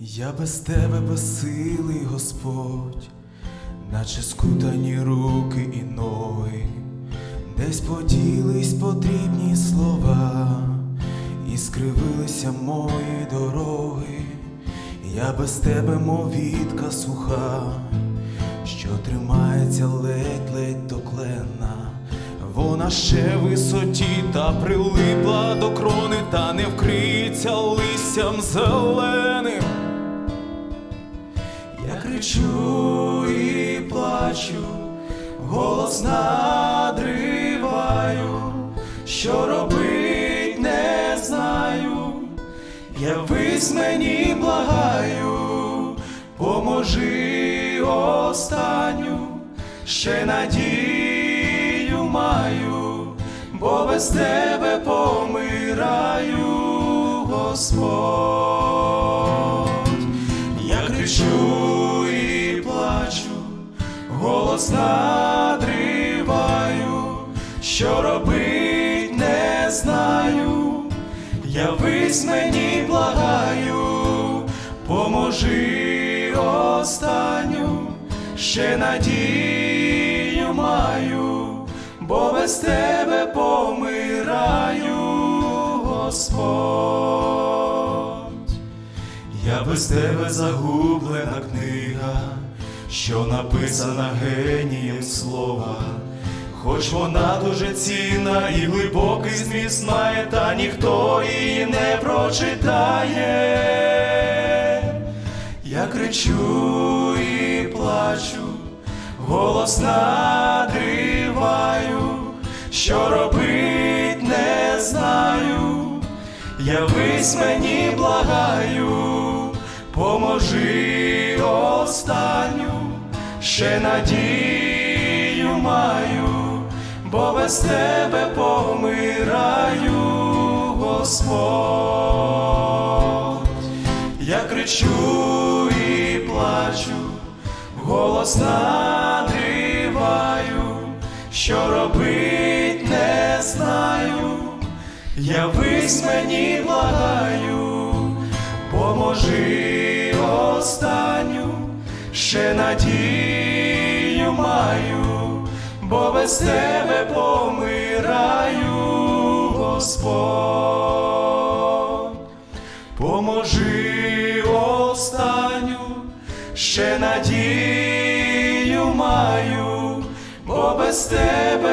Я без тебе безсилий, Господь, наче скутані руки і ноги, десь поділись потрібні слова, і скривилися мої дороги. Я без тебе, мов вітка суха, що тримається ледь-ледь до клена. Вона ще висоті та прилипла до крони, та не вкриється листям зеленим. Я кричу і плачу, голос надриваю, що робить не знаю. Явись мені благаю, поможи останню, ще надію маю, бо без тебе помираю, Господь. Голос що робить не знаю. Явись мені благаю, поможи останню, ще надію маю, бо без тебе помираю, Господь. Я без тебе загублена книга, що написана генієм слова. Хоч вона дуже цінна і глибокий зміст має, та ніхто її не прочитає. Я кричу і плачу, голос надриваю, що робить не знаю. Явись мені благаю, поможи ще надію маю, бо без тебе помираю, Господь. Я кричу і плачу, голос надриваю, що робить не знаю. Явись мені благаю, поможи останню, ще надію маю, бо без тебе помираю, Господь. Поможи останню, ще надію маю, бо без тебе.